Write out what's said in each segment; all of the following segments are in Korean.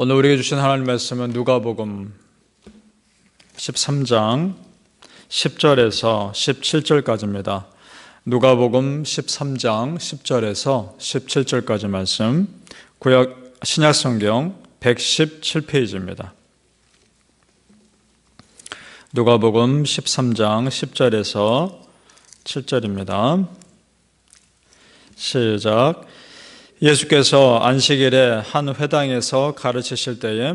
오늘 우리에게 주신 하나님 말씀은 누가복음 13장 10절에서 17절까지입니다. 누가복음 13장 10절에서 17절까지 말씀 구약 신약 성경 117페이지입니다. 누가복음 13장 10절에서 7절입니다. 시작. 예수께서 안식일에 한 회당에서 가르치실 때에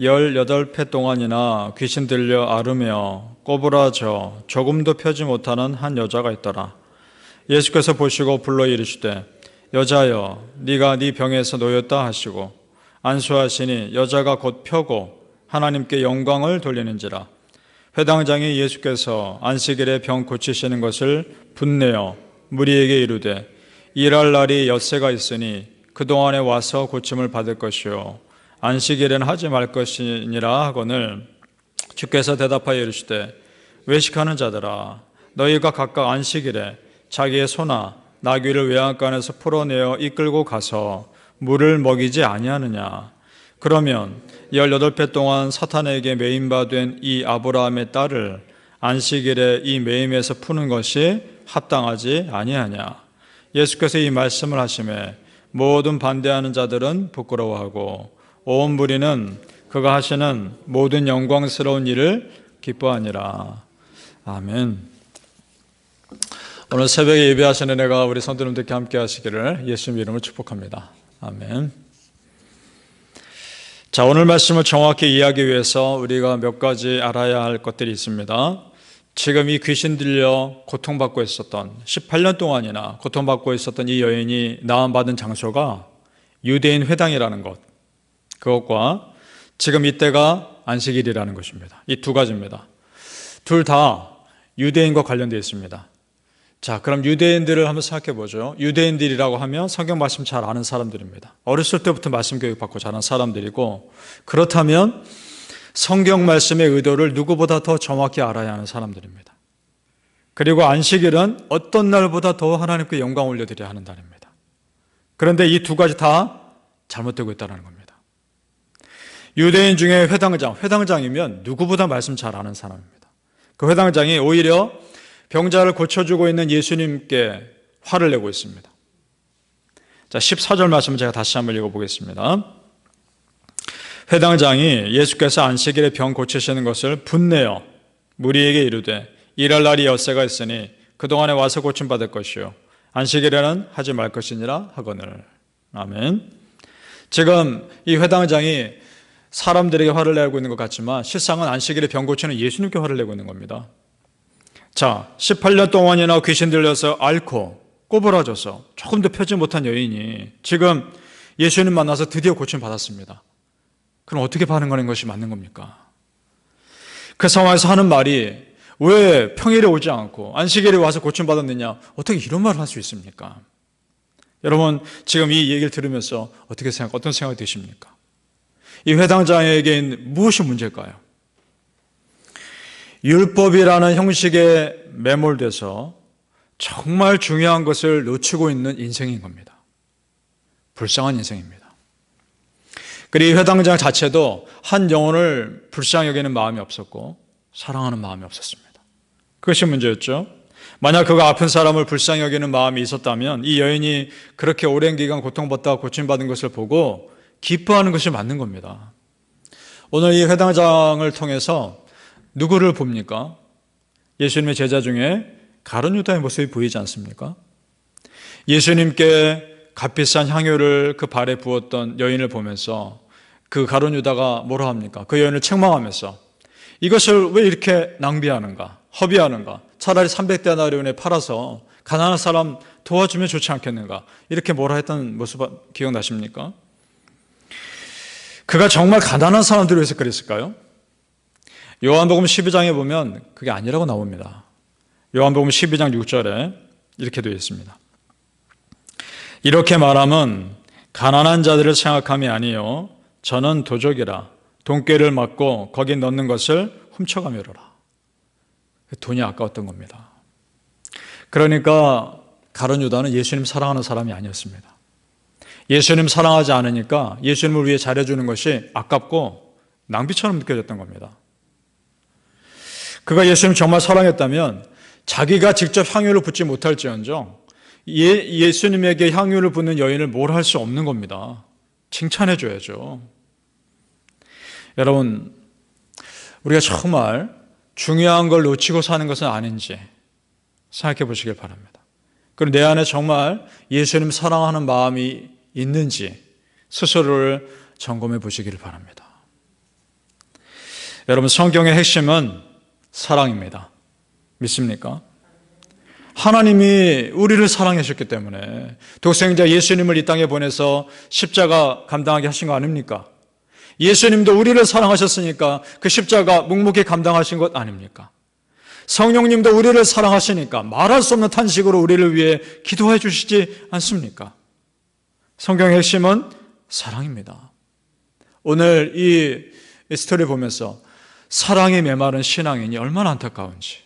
열여덟 회 동안이나 귀신 들려 앓으며 꼬부라져 조금도 펴지 못하는 한 여자가 있더라. 예수께서 보시고 불러 이르시되 여자여 네가 네 병에서 놓였다 하시고 안수하시니 여자가 곧 펴고 하나님께 영광을 돌리는지라 회당장이 예수께서 안식일에 병 고치시는 것을 분내어 무리에게 이르되 일할 날이 엿새가 있으니 그동안에 와서 고침을 받을 것이요. 안식일에는 하지 말 것이니라 하거늘 주께서 대답하여 이르시되 외식하는 자들아 너희가 각각 안식일에 자기의 소나 나귀를 외양간에서 풀어내어 이끌고 가서 물을 먹이지 아니하느냐? 그러면 열여덟 배 동안 사탄에게 매임받은 이 아브라함의 딸을 안식일에 이 매임에서 푸는 것이 합당하지 아니하냐 예수께서 이 말씀을 하심에 모든 반대하는 자들은 부끄러워하고 온 무리는 그가 하시는 모든 영광스러운 일을 기뻐하니라. 아멘. 오늘 새벽에 예배하시는 내가 우리 성도님들께 함께 하시기를 예수님 이름으로 축복합니다. 아멘. 자, 오늘 말씀을 정확히 이해하기 위해서 우리가 몇 가지 알아야 할 것들이 있습니다. 지금 이 귀신 들려 고통받고 있었던 18년 동안이나 고통받고 있었던 이 여인이 나음받은 장소가 유대인 회당이라는 것 그것과 지금 이때가 안식일이라는 것입니다. 이 두 가지입니다. 둘 다 유대인과 관련되어 있습니다. 자, 그럼 유대인들을 한번 생각해 보죠. 유대인들이라고 하면 성경 말씀 잘 아는 사람들입니다. 어렸을 때부터 말씀 교육 받고 자란 사람들이고 그렇다면 성경 말씀의 의도를 누구보다 더 정확히 알아야 하는 사람들입니다. 그리고 안식일은 어떤 날보다 더 하나님께 영광 올려드려야 하는 날입니다. 그런데 이 두 가지 다 잘못되고 있다는 겁니다. 유대인 중에 회당장, 회당장이면 누구보다 말씀 잘 아는 사람입니다. 그 회당장이 오히려 병자를 고쳐주고 있는 예수님께 화를 내고 있습니다. 자, 14절 말씀을 제가 다시 한번 읽어보겠습니다. 회당장이 예수께서 안식일에 병 고치시는 것을 분내어 무리에게 이르되 일할 날이 엿새가 있으니 그동안에 와서 고침 받을 것이요 안식일에는 하지 말 것이니라 하거늘 아멘. 지금 이 회당장이 사람들에게 화를 내고 있는 것 같지만 실상은 안식일에 병 고치는 예수님께 화를 내고 있는 겁니다. 자, 18년 동안이나 귀신 들려서 앓고 꼬부라져서 조금도 펴지 못한 여인이 지금 예수님 만나서 드디어 고침 받았습니다. 그럼 어떻게 반응하는 것이 맞는 겁니까? 그 상황에서 하는 말이 왜 평일에 오지 않고 안식일에 와서 고침받았느냐? 어떻게 이런 말을 할 수 있습니까? 여러분, 지금 이 얘기를 들으면서 어떻게 생각, 어떤 생각이 드십니까? 이 회당장에게 무엇이 문제일까요? 율법이라는 형식에 매몰돼서 정말 중요한 것을 놓치고 있는 인생인 겁니다. 불쌍한 인생입니다. 그리고 회당장 자체도 한 영혼을 불쌍히 여기는 마음이 없었고 사랑하는 마음이 없었습니다. 그것이 문제였죠. 만약 그가 아픈 사람을 불쌍히 여기는 마음이 있었다면 이 여인이 그렇게 오랜 기간 고통받다가 고침받은 것을 보고 기뻐하는 것이 맞는 겁니다. 오늘 이 회당장을 통해서 누구를 봅니까? 예수님의 제자 중에 가론 유다의 모습이 보이지 않습니까? 예수님께 값비싼 향유를 그 발에 부었던 여인을 보면서 그 가론 유다가 뭐라 합니까? 그 여인을 책망하면서 이것을 왜 이렇게 낭비하는가? 허비하는가? 차라리 300데나리온에 팔아서 가난한 사람 도와주면 좋지 않겠는가? 이렇게 뭐라 했던 모습 기억나십니까? 그가 정말 가난한 사람들을 위해서 그랬을까요? 요한복음 12장에 보면 그게 아니라고 나옵니다. 요한복음 12장 6절에 이렇게 되어 있습니다. 이렇게 말함은 가난한 자들을 생각함이 아니요 저는 도적이라 돈꾀를 맞고 거기 넣는 것을 훔쳐가며라. 돈이 아까웠던 겁니다. 그러니까 가론 유다는 예수님 사랑하는 사람이 아니었습니다. 예수님 사랑하지 않으니까 예수님을 위해 잘해주는 것이 아깝고 낭비처럼 느껴졌던 겁니다. 그가 예수님 정말 사랑했다면 자기가 직접 향유를 붓지 못할지언정 예, 예수님에게 향유를 붓는 여인을 뭘 할 수 없는 겁니다. 칭찬해 줘야죠. 여러분, 우리가 정말 중요한 걸 놓치고 사는 것은 아닌지 생각해 보시길 바랍니다. 그리고 내 안에 정말 예수님 사랑하는 마음이 있는지 스스로를 점검해 보시기를 바랍니다. 여러분, 성경의 핵심은 사랑입니다. 믿습니까? 하나님이 우리를 사랑하셨기 때문에 독생자 예수님을 이 땅에 보내서 십자가 감당하게 하신 거 아닙니까? 예수님도 우리를 사랑하셨으니까 그 십자가 묵묵히 감당하신 것 아닙니까? 성령님도 우리를 사랑하시니까 말할 수 없는 탄식으로 우리를 위해 기도해 주시지 않습니까? 성경의 핵심은 사랑입니다. 오늘 이 스토리 보면서 사랑이 메마른 신앙인이 얼마나 안타까운지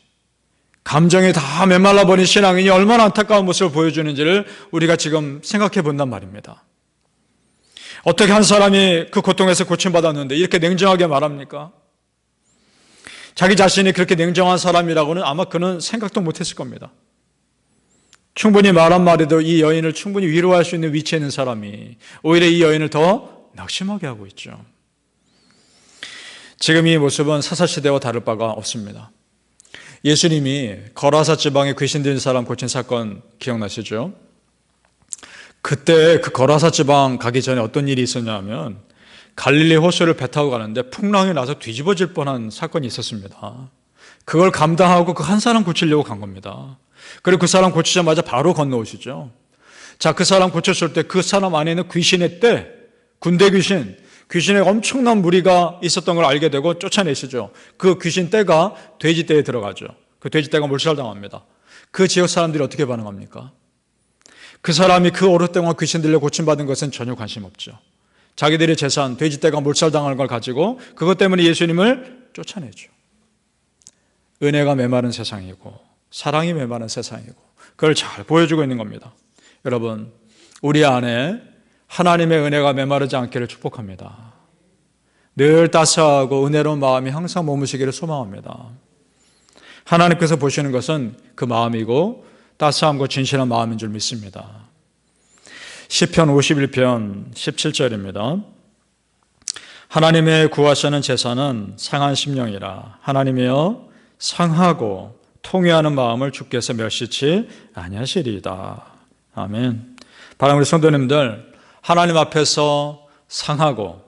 감정이 다 메말라 버린 신앙인이 얼마나 안타까운 모습을 보여주는지를 우리가 지금 생각해 본단 말입니다. 어떻게 한 사람이 그 고통에서 고침받았는데 이렇게 냉정하게 말합니까? 자기 자신이 그렇게 냉정한 사람이라고는 아마 그는 생각도 못했을 겁니다. 충분히 말 한마디도 이 여인을 충분히 위로할 수 있는 위치에 있는 사람이 오히려 이 여인을 더 낙심하게 하고 있죠. 지금 이 모습은 사사시대와 다를 바가 없습니다. 예수님이 거라사 지방에 귀신 들린 사람 고친 사건 기억나시죠? 그때 그 거라사 지방 가기 전에 어떤 일이 있었냐면 갈릴리 호수를 배 타고 가는데 풍랑이 나서 뒤집어질 뻔한 사건이 있었습니다. 그걸 감당하고 그 한 사람 고치려고 간 겁니다. 그리고 그 사람 고치자마자 바로 건너오시죠. 자, 그 사람 고쳤을 때 그 사람 안에 있는 귀신의 때, 군대 귀신, 귀신의 엄청난 무리가 있었던 걸 알게 되고 쫓아내시죠. 그 귀신 떼가 돼지 떼에 들어가죠. 그 돼지 떼가 몰살당합니다. 그 지역 사람들이 어떻게 반응합니까? 그 사람이 그 오랫동안 귀신 들려 고침받은 것은 전혀 관심 없죠. 자기들의 재산, 돼지 떼가 몰살당하는 걸 가지고 그것 때문에 예수님을 쫓아내죠. 은혜가 메마른 세상이고 사랑이 메마른 세상이고 그걸 잘 보여주고 있는 겁니다. 여러분, 우리 안에 하나님의 은혜가 메마르지 않기를 축복합니다. 늘 따스하고 은혜로운 마음이 항상 머무시기를 소망합니다. 하나님께서 보시는 것은 그 마음이고 따스함과 진실한 마음인 줄 믿습니다. 10편 51편 17절입니다. 하나님의 구하시는 제사는 상한 심령이라 하나님이여 상하고 통회하는 마음을 주께서 멸시치 아니하시리이다. 아멘. 바람 우리 성도님들 하나님 앞에서 상하고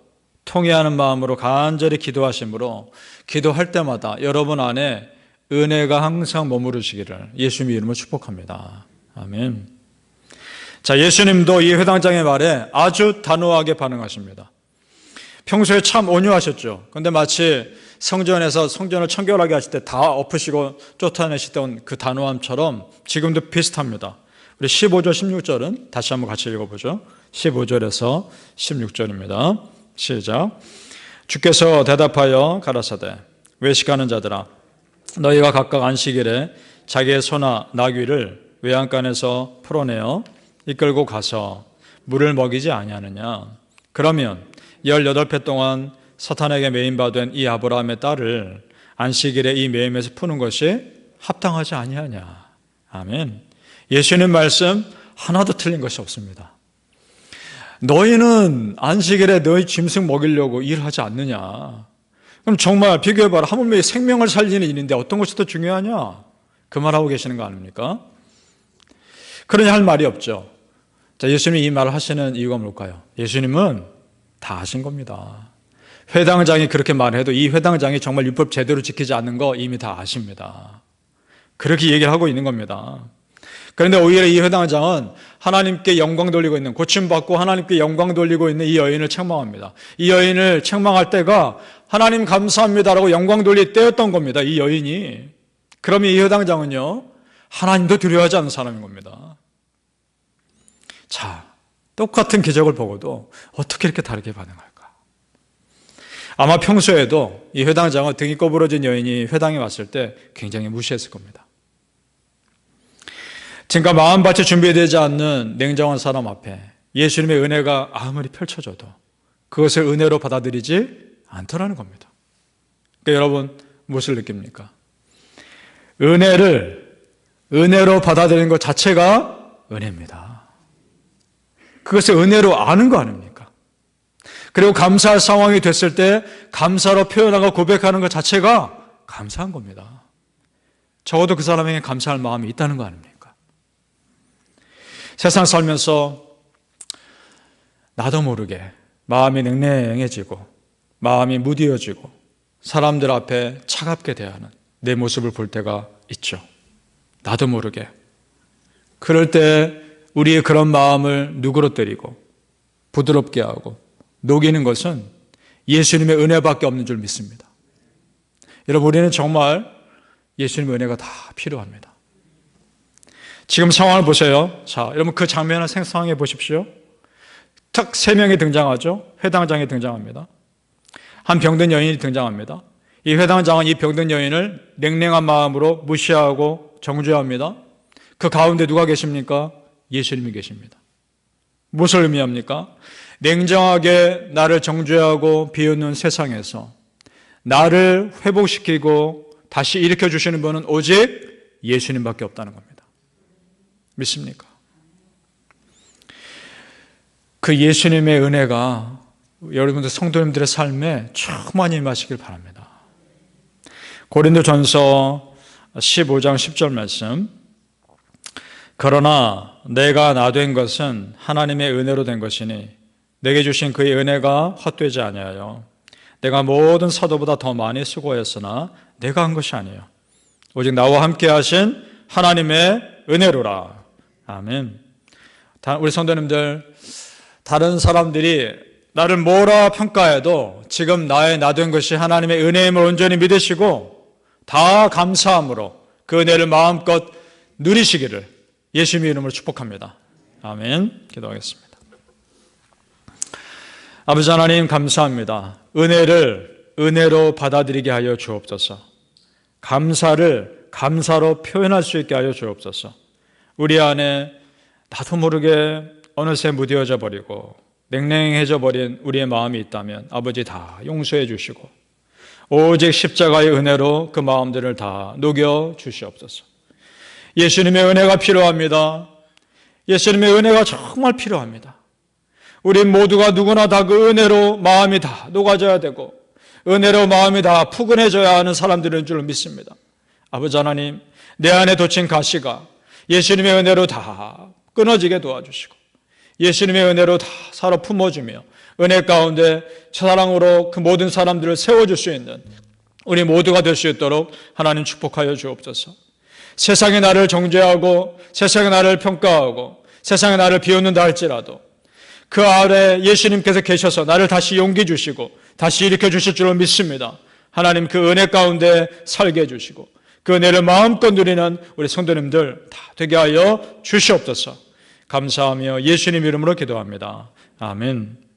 통회하는 마음으로 간절히 기도하심으로 기도할 때마다 여러분 안에 은혜가 항상 머무르시기를 예수님의 이름으로 축복합니다. 아멘. 자, 예수님도 이 회당장의 말에 아주 단호하게 반응하십니다. 평소에 참 온유하셨죠. 근데 마치 성전에서 성전을 청결하게 하실 때 다 엎으시고 쫓아내시던 그 단호함처럼 지금도 비슷합니다. 우리 15절, 16절은 다시 한번 같이 읽어보죠. 15절에서 16절입니다. 시작. 주께서 대답하여 가라사대 외식하는 자들아 너희가 각각 안식일에 자기의 소나 나귀를 외양간에서 풀어내어 이끌고 가서 물을 먹이지 아니하느냐 그러면 18회 동안 사탄에게 매임받은 이 아브라함의 딸을 안식일에 이 매임에서 푸는 것이 합당하지 아니하냐 아멘 예수님 말씀 하나도 틀린 것이 없습니다 너희는 안식일에 너희 짐승 먹이려고 일하지 않느냐 그럼 정말 비교해봐라. 하물며 생명을 살리는 일인데 어떤 것이 더 중요하냐? 그 말하고 계시는 거 아닙니까? 그러니 할 말이 없죠. 자, 예수님이 이 말을 하시는 이유가 뭘까요? 예수님은 다 아신 겁니다. 회당장이 그렇게 말해도 이 회당장이 정말 율법 제대로 지키지 않는 거 이미 다 아십니다. 그렇게 얘기를 하고 있는 겁니다. 그런데 오히려 이 회당장은 하나님께 영광 돌리고 있는 고침받고 하나님께 영광 돌리고 있는 이 여인을 책망합니다. 이 여인을 책망할 때가 하나님 감사합니다라고 영광 돌릴 때였던 겁니다. 이 여인이. 그러면 이 회당장은요, 하나님도 두려워하지 않는 사람인 겁니다. 자, 똑같은 기적을 보고도 어떻게 이렇게 다르게 반응할까? 아마 평소에도 이 회당장은 등이 꼬부러진 여인이 회당에 왔을 때 굉장히 무시했을 겁니다. 지금까 마음밭이 준비되지 않는 냉정한 사람 앞에 예수님의 은혜가 아무리 펼쳐져도 그것을 은혜로 받아들이지 않더라는 겁니다. 그러니까 여러분 무엇을 느낍니까? 은혜를 은혜로 받아들이는 것 자체가 은혜입니다. 그것을 은혜로 아는 거 아닙니까? 그리고 감사할 상황이 됐을 때 감사로 표현하고 고백하는 것 자체가 감사한 겁니다. 적어도 그 사람에게 감사할 마음이 있다는 거 아닙니까? 세상 살면서 나도 모르게 마음이 냉랭해지고 마음이 무디어지고 사람들 앞에 차갑게 대하는 내 모습을 볼 때가 있죠. 나도 모르게. 그럴 때 우리의 그런 마음을 누구로 때리고 부드럽게 하고 녹이는 것은 예수님의 은혜밖에 없는 줄 믿습니다. 여러분, 우리는 정말 예수님의 은혜가 다 필요합니다. 지금 상황을 보세요. 자, 여러분 그 장면을 생성해 보십시오. 딱 세 명이 등장하죠. 회당장이 등장합니다. 한 병든 여인이 등장합니다. 이 회당장은 이 병든 여인을 냉랭한 마음으로 무시하고 정죄합니다. 그 가운데 누가 계십니까? 예수님이 계십니다. 무엇을 의미합니까? 냉정하게 나를 정죄하고 비웃는 세상에서 나를 회복시키고 다시 일으켜 주시는 분은 오직 예수님밖에 없다는 겁니다. 믿습니까? 그 예수님의 은혜가 여러분들 성도님들의 삶에 충만히 임하시길 바랍니다. 고린도 전서 15장 10절 말씀. 그러나 내가 나 된 것은 하나님의 은혜로 된 것이니 내게 주신 그의 은혜가 헛되지 아니하여 내가 모든 사도보다 더 많이 수고했으나 내가 한 것이 아니에요. 오직 나와 함께 하신 하나님의 은혜로라. 아멘. 우리 성도님들 다른 사람들이 나를 뭐라 평가해도 지금 나의 나된 것이 하나님의 은혜임을 온전히 믿으시고 다 감사함으로 그 은혜를 마음껏 누리시기를 예수님의 이름으로 축복합니다. 아멘. 기도하겠습니다. 아버지 하나님 감사합니다. 은혜를 은혜로 받아들이게 하여 주옵소서. 감사를 감사로 표현할 수 있게 하여 주옵소서. 우리 안에 나도 모르게 어느새 무뎌져 버리고 냉랭해져 버린 우리의 마음이 있다면 아버지 다 용서해 주시고 오직 십자가의 은혜로 그 마음들을 다 녹여 주시옵소서. 예수님의 은혜가 필요합니다. 예수님의 은혜가 정말 필요합니다. 우리 모두가 누구나 다 그 은혜로 마음이 다 녹아져야 되고 은혜로 마음이 다 푸근해져야 하는 사람들인 줄 믿습니다. 아버지 하나님, 내 안에 돋친 가시가 예수님의 은혜로 다 끊어지게 도와주시고 예수님의 은혜로 다 살아 품어주며 은혜 가운데 사랑으로 그 모든 사람들을 세워줄 수 있는 우리 모두가 될 수 있도록 하나님 축복하여 주옵소서. 세상이 나를 정죄하고 세상이 나를 평가하고 세상이 나를 비웃는다 할지라도 그 아래 예수님께서 계셔서 나를 다시 용기 주시고 다시 일으켜 주실 줄로 믿습니다. 하나님 그 은혜 가운데 살게 해주시고 그 은혜를 마음껏 누리는 우리 성도님들 다 되게 하여 주시옵소서. 감사하며 예수님 이름으로 기도합니다. 아멘.